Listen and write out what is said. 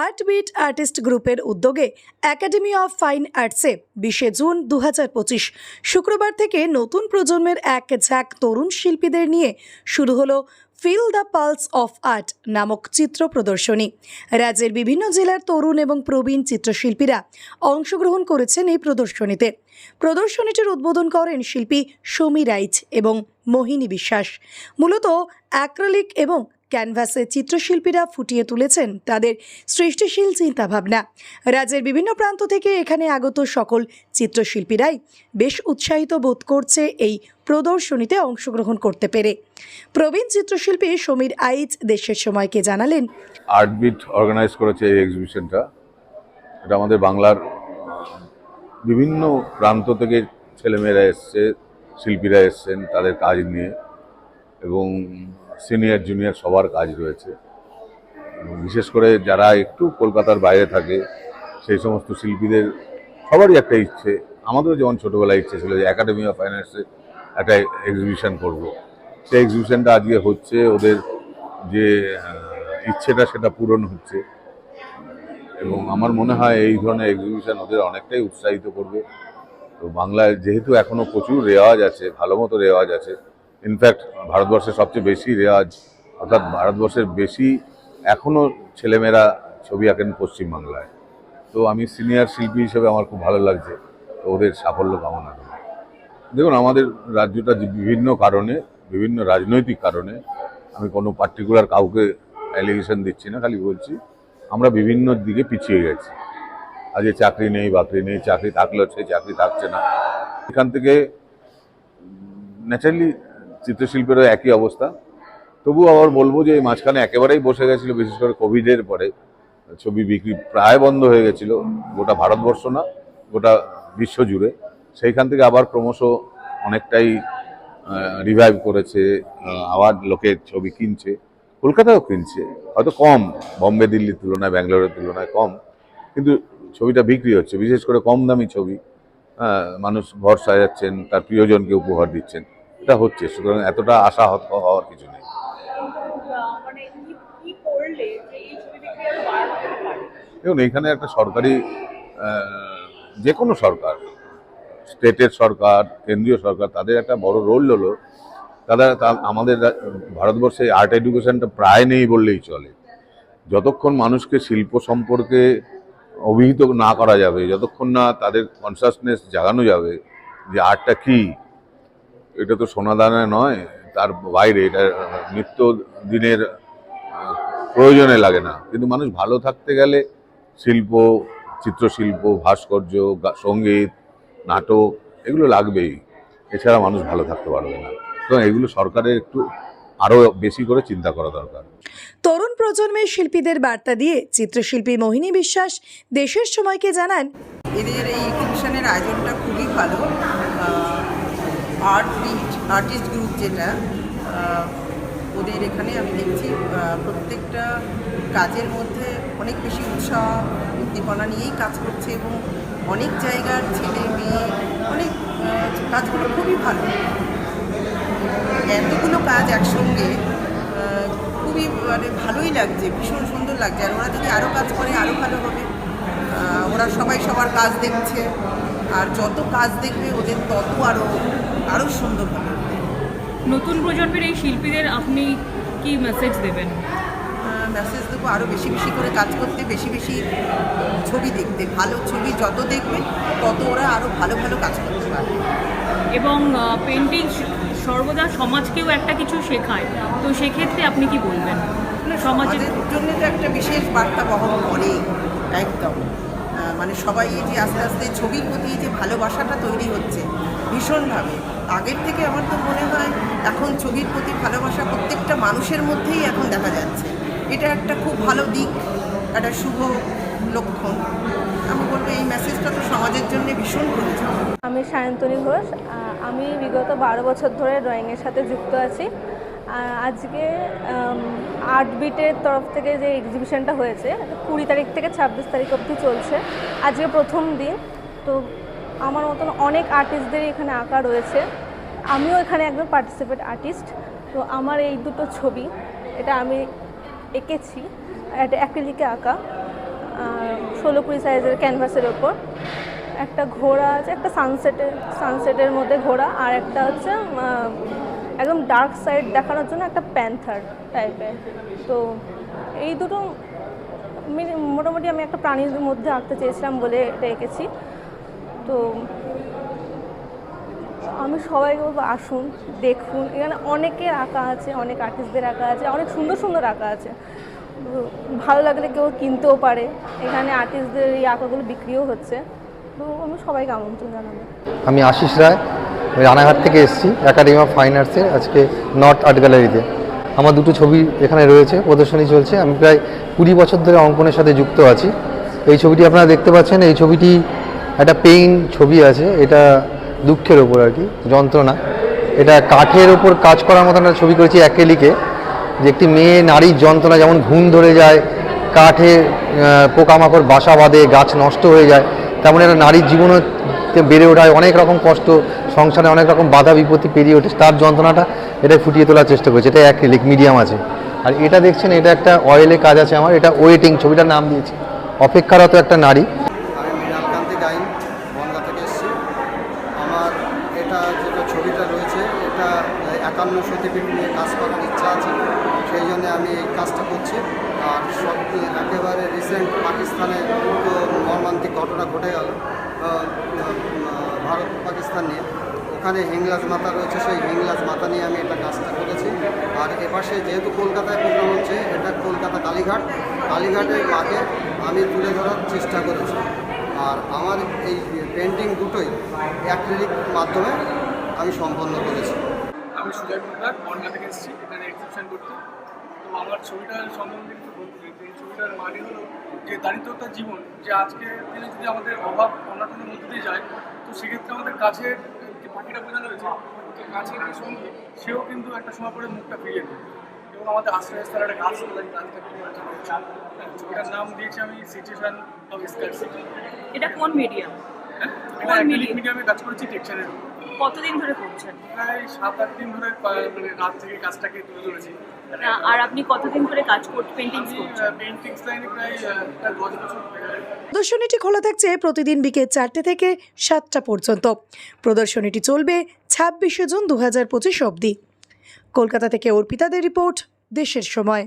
আর্টবিট artist গ্রুপের উদ্যোগে academy of fine আর্টসে বিশে জুন দু শুক্রবার থেকে নতুন প্রজন্মের এক ঝাঁক তরুণ শিল্পীদের নিয়ে শুরু হলো feel the pulse of art নামক চিত্র প্রদর্শনী। রাজ্যের বিভিন্ন জেলার তরুণ এবং প্রবীণ চিত্রশিল্পীরা অংশগ্রহণ করেছেন এই প্রদর্শনীতে। প্রদর্শনীটির উদ্বোধন করেন শিল্পী সমী রাইচ এবং মোহিনী বিশ্বাস। মূলত অ্যাক্রিলিক এবং ক্যানভাসে চিত্রশিল্পীরা ফুটিয়ে তুলেছেন তাদের সৃষ্টিশীল চিন্তাভাবনা। রাজ্যের বিভিন্ন প্রান্ত থেকে এখানে আগত সকল চিত্রশিল্পীরাই বেশ উৎসাহিত বোধ করছে এই প্রদর্শনীতে অংশগ্রহণ করতে পেরে। প্রবীণ চিত্রশিল্পী সমীর আইচ দেশের সময়কে জানালেন আর্টবিট অর্গানাইজ করেছে এই এক্সিবিশনটা এটা আমাদের বাংলার বিভিন্ন প্রান্ত থেকে ছেলেমেয়েরা এসছে, শিল্পীরা এসছেন তাদের কাজ নিয়ে এবং সিনিয়র, জুনিয়র সবার কাজ রয়েছে। বিশেষ করে যারা একটু কলকাতার বাইরে থাকে, সেই সমস্ত শিল্পীদের সবারই একটা ইচ্ছে। আমাদেরও যেমন ছোটোবেলায় ইচ্ছে ছিল যে একাডেমি অফ ফাইন্যান্সে একটা এক্সিবিশন করব। সেই এক্সিবিশনটা আজকে হচ্ছে, ওদের যে ইচ্ছেটা সেটা পূরণ হচ্ছে। এবং আমার মনে হয় এই ধরনের এক্সিবিশন ওদের অনেকটাই উৎসাহিত করবে। তো বাংলায় যেহেতু এখনও প্রচুর রেওয়াজ আছে, ভালো মতো রেওয়াজ আছে ইনফ্যাক্ট ভারতবর্ষের সবচেয়ে বেশি রেওয়াজ, অর্থাৎ ভারতবর্ষের বেশি এখনও ছেলেমেয়েরা ছবি আঁকেন পশ্চিমবাংলায়। তো আমি সিনিয়র শিল্পী হিসেবে আমার খুব ভালো লাগছে ওদের সাফল্য কামনা করি। দেখুন, আমাদের রাজ্যটা বিভিন্ন কারণে, বিভিন্ন রাজনৈতিক কারণে, আমি কোনো পার্টিকুলার কাউকে অ্যালিগেশন দিচ্ছি না, খালি বলছি আমরা বিভিন্ন দিকে পিছিয়ে গেছি। আজকে চাকরি নেই, বাকরি নেই, চাকরি থাকলেও সেই চাকরি থাকছে না। এখান থেকে ন্যাচারালি চিত্রশিল্পেরও একই অবস্থা। তবু আবার বলব যে এই মাঝখানে একেবারেই বসে গেছিল, বিশেষ করে কোভিডের পরে। ছবি বিক্রি প্রায় বন্ধ হয়ে গেছিল, গোটা ভারতবর্ষ না, গোটা বিশ্ব জুড়ে। সেইখান থেকে আবার ক্রমশ অনেকটাই রিভাইভ করেছে আবার লোকে ছবি কিনছে। কলকাতাও কিনছে, হয়তো কম, বম্বে দিল্লির তুলনায়, ব্যাঙ্গালোরের তুলনায় কম। কিন্তু ছবিটা বিক্রি হচ্ছে, বিশেষ করে কম দামি ছবি। মানুষ ঘর সাজাচ্ছেন তার প্রিয়জনকে উপহার দিচ্ছেন। এটা হচ্ছে সুতরাং এতটা আশা হওয়ার কিছু নেই। মানে দেখুন এখানে একটা সরকারি যে কোনো সরকার স্টেটের সরকার কেন্দ্রীয় সরকার তাদের একটা বড় রোল হলো তারা আমাদের ভারতবর্ষে আর্ট এডুকেশনটা প্রায় নেই বললেই চলে। যতক্ষণ মানুষকে শিল্প সম্পর্কে অভিহিত না করা যাবে যতক্ষণ না তাদের কনসাসনেস জাগানো যাবে যে আর্টটা কি এটা তো সোনাদানা নয় তার বাইরে এটা নিত্য দিনের প্রয়োজনে লাগে না। কিন্তু মানুষ ভালো থাকতে গেলে শিল্প চিত্রশিল্প ভাস্কর্য সংগীত নাটক এগুলো লাগবেই। এছাড়া মানুষ ভালো থাকতে পারবে না। তো এগুলো সরকারের একটু আরও বেশি করে চিন্তা করা দরকার। তরুণ প্রজন্মের শিল্পীদের বার্তা দিয়ে চিত্রশিল্পী মোহিনী বিশ্বাস দেশের সময়কে জানান এদের এই এক্সিবিশনের আয়োজনটা খুবই ভালো। আর্ট বিট আর্টিস্ট গ্রুপ যেটা ওদের এখানে আমি দেখছি প্রত্যেকটা কাজের মধ্যে অনেক বেশি উৎসাহ, উদ্দীপনা নিয়েই কাজ করছে এবং অনেক জায়গার ছেলে মেয়ে, অনেক কাজগুলো খুবই ভালো। এতগুলো কাজ একসঙ্গে খুবই মানে ভালোই লাগছে, ভীষণ সুন্দর লাগছে। আর ওরা যদি আরও কাজ করে আরও ভালো হবে। ওরা সবাই সবার কাজ দেখছে। আর যত কাজ দেখবে ওদের তত আরও আরও সুন্দর হবে। নতুন প্রজন্মের এই শিল্পীদের আপনি কি মেসেজ দেবেন? মেসেজ দেবো আরও বেশি বেশি করে কাজ করতে বেশি বেশি ছবি দেখতে। ভালো ছবি যত দেখবে তত ওরা আরও ভালো ভালো কাজ করতে পারবে। এবং পেন্টিং সর্বদা সমাজকেও একটা কিছু শেখায়। তো সেক্ষেত্রে আপনি কি বলবেন? সমাজের জন্য তো একটা বিশেষ বার্তা বহন করে একদম। মানে সবাই যে আস্তে আস্তে ছবির প্রতি যে ভালোবাসাটা তৈরি হচ্ছে, ভীষণভাবে। আগের থেকে আমার তো মনে হয় এখন ছবির প্রতি ভালোবাসা প্রত্যেকটা মানুষের মধ্যেই এখন দেখা যাচ্ছে। এটা একটা খুব ভালো দিক, একটা শুভ লক্ষণ। আমি বলব এই মেসেজটা তো সমাজের জন্য ভীষণ প্রয়োজন। আমি সায়ন্তনী ঘোষ আমি বিগত বারো বছর ধরে ড্রয়িংয়ের সাথে যুক্ত আছি। আজকে আর্ট বিটের তরফ থেকে যে এক্সিবিশনটা হয়েছে কুড়ি তারিখ থেকে ছাব্বিশ তারিখ অবধি চলছে। আজকে প্রথম দিন। তো আমার মতন অনেক আর্টিস্টদেরই এখানে আঁকা রয়েছে। আমিও এখানে একজন পার্টিসিপেট আর্টিস্ট তো আমার এই দুটো ছবি, এটা আমি এঁকেছি। এটা অ্যাক্রিলিকে আঁকা। ষোলো কুড়ি সাইজের ক্যানভাসের ওপর। একটা ঘোড়া আছে, একটা সানসেটের সানসেটের মধ্যে ঘোড়া। আর একটা হচ্ছে একদম ডার্ক সাইড দেখানোর জন্য একটা প্যান্থার টাইপের তো এই দুটো মোটামুটি আমি একটা প্রাণীর মধ্যে আঁকতে চেয়েছিলাম বলে এটা এঁকেছি তো আমি সবাইকে বলব আসুন, দেখুন। এখানে অনেকের আঁকা আছে, অনেক আর্টিস্টদের আঁকা আছে, অনেক সুন্দর সুন্দর আঁকা আছে। ভালো লাগলে কেউ কিনতেও পারে। এখানে আর্টিস্টদের এই আঁকাগুলো বিক্রিও হচ্ছে। তো আমি সবাইকে আমন্ত্রণ জানাব। আমি আশিস রায় রানাঘাট থেকে এসেছি একাডেমি অফ ফাইন আর্টসের আজকে নর্থ আর্ট গ্যালারিতে আমার দুটো ছবি এখানে রয়েছে, প্রদর্শনী চলছে। আমি প্রায় কুড়ি বছর ধরে অঙ্কনের সাথে যুক্ত আছি। এই ছবিটি আপনারা দেখতে পাচ্ছেন, এই ছবিটি একটা পেইন ছবি আছে, এটা দুঃখের ওপর আর কি, যন্ত্রণা। এটা কাঠের ওপর কাজ করার মতো একটা ছবি করেছি অ্যাক্রেলিকে যে একটি মেয়ে নারীর যন্ত্রণা, যেমন ঘুম ধরে যায়, কাঠে পোকামাকড় বাসা বাঁধে, গাছ নষ্ট হয়ে যায় তেমন একটা নারীর জীবনে বেড়ে ওঠায়, অনেক রকম কষ্ট, সংসারে অনেক রকম বাধা বিপত্তি পেরিয়ে ওঠে, তার যন্ত্রণাটা এটা ফুটিয়ে তোলার চেষ্টা করেছে। এটা অ্যাক্রিলিক মিডিয়াম আছে। আর এটা দেখছেন, এটা একটা অয়েলে কাজ আছে আমার, এটা ওয়েটিং ছবিটার নাম দিয়েছি। অপেক্ষারত একটা নারী। আমি এই কাজটা করছি। আর সব একেবারে রিসেন্ট পাকিস্তানে পাকিস্তান নিয়ে। ওখানে হিংলাজ মাতা রয়েছে, সেই হিংলাজ মাতা নিয়ে আমি এটা কাজটা করেছি। আর এপাশে যেহেতু কলকাতায় প্রোগ্রাম হচ্ছে, এটা কলকাতা কালীঘাট। কালীঘাটের মাকে আমি তুলে ধরার চেষ্টা করেছি। আর আমার এই পেন্টিং দুটোই অ্যাক্রিলিক মাধ্যমে আমি সম্পন্ন করেছি। আমি সুজয় মুখার বনগা থেকে এসেছি। এখানে এক্সিবিশন করতে। তো আমার ছবিটার সম্বন্ধে কিছু বলতে। এই ছবিটার মানে হলো যে দারিদ্রতার জীবন, যে আজকে দিনে যদি আমাদের অভাব অনাটনের মধ্যে দিয়ে যায় সেক্ষেত্রে আমাদের কাছের যে পাখিটা বোঝানো হয়েছে যে কাছের সঙ্গী, সেও কিন্তু একটা সময় পরে মুখটা ফিরিয়ে দেয় এবং আমাদের আশ্রয়স্থল একটা গাছ গাছটা ছবিটার নাম দিয়েছি আমি সিচুয়েশন অফ স্কারসিটি এটা কোন মিডিয়াম মিডিয়ামে কাজ করেছি টেক্সচারের কতদিন ধরে করছেন? প্রায় সাত আট দিন ধরে মানে রাত থেকে কাজটাকে তুলে ধরেছি। আর আপনি কতদিন ধরে কাজ করতে পেন্টিংস করছেন? পেন্টিংস লাইনে প্রায় দশ বছর প্রদর্শনীটি খোলা থাকছে প্রতিদিন বিকেল চারটে থেকে সাতটা পর্যন্ত। প্রদর্শনীটি চলবে ছাব্বিশে জুন দু হাজার পঁচিশ অবধি। কলকাতা থেকে অর্পিতাদের রিপোর্ট দেশের সময়।